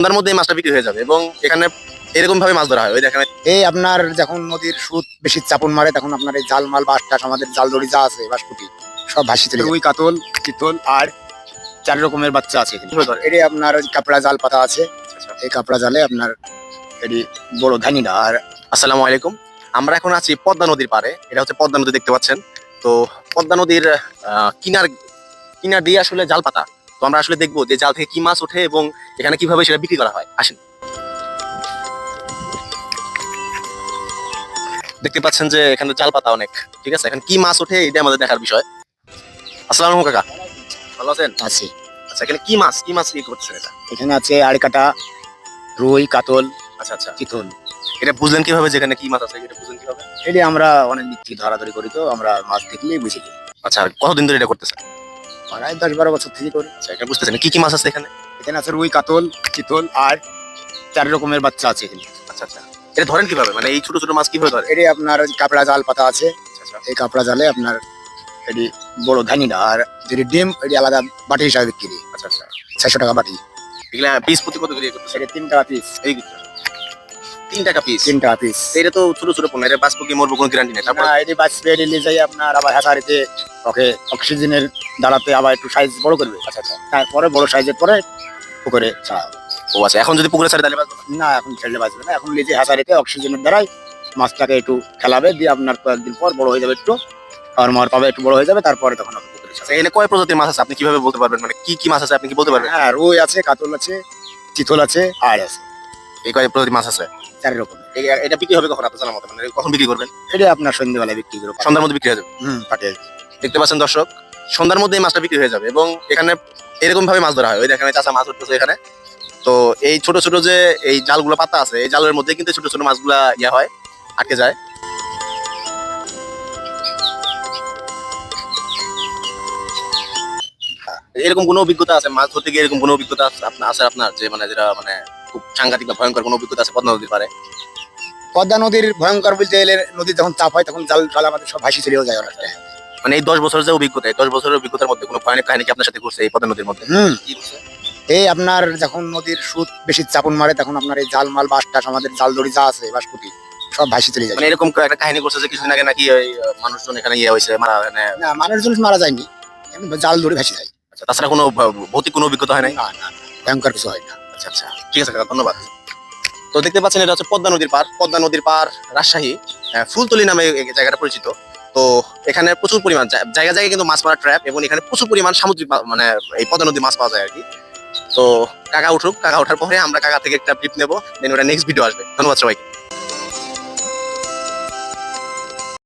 সন্ধ্যার মধ্যে এই মাছটা বিক্রি হয়ে যাবে এবং এখানে এরকম ভাবে মাছ ধরা হয়। ওই দেখেন। এই আপনার যখন নদীর সুদ বেশি চাপন মারে তখন আপনার এই জাল মাল বাস টাস আমাদের জাল দড়ি যা আছে বাসপুটি সব ভাসি চলে রুই কাতল চিতল আর চার রকমের বাচ্চা আছে? এটি আপনার ওই কাপড়া জাল পাতা আছে। আচ্ছা। এই কাপড়া জালে আপনার এটি বড় ধানিটা আর আসসালামু আলাইকুম। আমরা এখন আছি পদ্মা নদীর পারে এটা হচ্ছে পদ্মা নদী দেখতে পাচ্ছেন। তো পদ্মা নদীর আহ, কিনার কিনার দিয়ে আসলে জাল পাতা। তো আমরা আসলে দেখব যে জাল থেকে কি মাছ ওঠে এবং এখানে কীভাবে সেটা বিক্রি করা হয়। আসেন। দেখতে পাচ্ছেন যে এখানে জাল পাতা অনেক ঠিক আছে? এখানে কি মাছ ওঠে এটা আমাদের দেখার বিষয়। আসসালামু কাকা। ভালো আছেন? আছে। আচ্ছা এখানে কি মাছ কি মাছ কি করছেন এটা? এখানে আছে আড়কাটা রুই কাতল আচ্ছা আচ্ছা। চিতল। এটা বুঝলেন কীভাবে যেখানে কি মাছ আছে? এটা বুঝলেন কীভাবে? এটি আমরা অনেক দিক থেকে ধরাধরি করি তো আমরা মাছ দেখলেই বুঝে যাই। আচ্ছা কতদিন ধরে এটা করতেছেন? প্রায় দশ বারো বছর থেকে করি। এটা বুঝতেছেন। কি কি মাছ আছে এখানে? এখানে আছে রুই কাতল চিতল আর চার রকমের বাচ্চা আছে এখানে। আচ্ছা আচ্ছা। এটা ধরেন কীভাবে? মানে এই ছোট ছোট মাছ কীভাবে ধরে এটি আপনার কাপড়া জাল পাতা আছে। আচ্ছা আচ্ছা। এই কাপড়া জালে আপনার এটি বড় ধানিটা আর যদি ডিম এটি আলাদা বাটি হিসাবে বিক্রি। আচ্ছা আচ্ছা। ছয়শো টাকা বাটি। এগুলা পিস প্রতি কত করে এটি তিন টাকা পিস এই তিন টাকা পিস তিন টাকা পিস এটা তো ছোট ছোট পণ্য এটা বাঁচবো কি মরবো কোনো গ্যারান্টি নেই। তারপর এটি বাঁচবে এটি নিয়ে যাই আপনার আবার হ্যাচারিতে ওকে অক্সিজেনের দাঁড়াতে আবার একটু সাইজ বড় করবে। আচ্ছা আচ্ছা। তারপরে বড় সাইজের পরে পুকুরে ছাড়া। ও আচ্ছা এখন যদি পুকুরে ছাড়ে তাহলে না? এখন ছেড়ে বাঁচবে না। এখন নিজে হ্যাচারিতে অক্সিজেনের দ্বারাই মাছটাকে একটু খেলাবে দিয়ে আপনার কয়েকদিন পর বড় হয়ে যাবে একটু খাওয়ার মার পাবে একটু বড় হয়ে যাবে তারপরে তখন আপনি পুকুরে ছাড়া আচ্ছা এখানে কয় প্রজাতির মাছ আছে? আপনি কীভাবে বলতে পারবেন? মানে কি কি মাছ আছে আপনি কি বলতে পারবেন? হ্যাঁ রুই আছে কাতল আছে চিতল আছে আর আছে। এই কয় প্রজাতির মাছ আছে? চার রকম। এটা বিক্রি হবে কখন? আপনার মতো মানে কখন বিক্রি করবেন? এটা আপনার সন্ধ্যেবেলায় বিক্রি করব সন্ধ্যার মধ্যে বিক্রি হয়ে যাবে? হুম পাটে দেখতে পাচ্ছেন দর্শক সন্ধ্যার মধ্যে এই মাছটা বিক্রি হয়ে যাবে এবং এখানে এরকম ভাবে মাছ ধরা হয়। ওই দেখেন চাষা মাছ উঠতেছে এখানে। তো এই ছোট ছোট যে এই জালগুলো পাতা আছে এই জালের মধ্যে কিন্তু ছোট ছোট মাছগুলা ইয়া হয় আটকে যায়। এরকম কোনো অভিজ্ঞতা আছে? মাছ ধরতে গিয়ে এরকম কোনো অভিজ্ঞতা আছে আপনার আছে আপনার? যে মানে যেটা মানে খুব সাংঘাতিক বা ভয়ঙ্কর কোনো অভিজ্ঞতা আছে পদ্মা নদীর পারে পদ্মা নদীর ভয়ঙ্কর বলতে গেলে নদী যখন চাপ হয় তখন জাল জাল আমাদের সব ভাসি চলেও যায় অনেকটা মানে এই দশ বছরের যে অভিজ্ঞতা এই দশ বছরের অভিজ্ঞতার মধ্যে কোনো ভয়ানক কাহিনী কি আপনার সাথে ঘটছে এই পদ্মা নদীর মধ্যে? হুম। এই আপনার যখন নদীর সুদ বেশি চাপন মারে তখন আপনার এই জাল মাল বাস টাস আমাদের জাল দড়ি যা আছে বাসপুটি সব ভাসি চলে যায়। মানে এরকম একটা কাহিনী করছে যে কিছুদিন আগে নাকি ওই মানুষজন এখানে ইয়ে হয়েছে মারা মানে না মানুষজন মারা যায়নি জাল দড়ি ভাসি যায়। আচ্ছা, তাছাড়া কোনো ভৌতিক কোনো অভিজ্ঞতা হয় নাই? না না ভয়ঙ্কর কিছু হয় না। আচ্ছা আচ্ছা ঠিক আছে কাকা ধন্যবাদ। তো দেখতে পাচ্ছেন এটা হচ্ছে পদ্মা নদীর পার পদ্মা নদীর পার রাজশাহী ফুলতলি নামে এই জায়গাটা পরিচিত। তো এখানে প্রচুর পরিমাণ জায়গা জায়গায় কিন্তু মাছ মারা ট্র্যাপ এবং এখানে প্রচুর পরিমাণ সামুদ্রিক মানে এই পদ্মা নদীর মাছ পাওয়া যায় আর কি। তো কাকা উঠুক কাকা ওঠার পরে আমরা কাকা থেকে একটা ট্রিপ নেব দেন ওটা নেক্সট ভিডিও আসবে। ধন্যবাদ সবাইকে।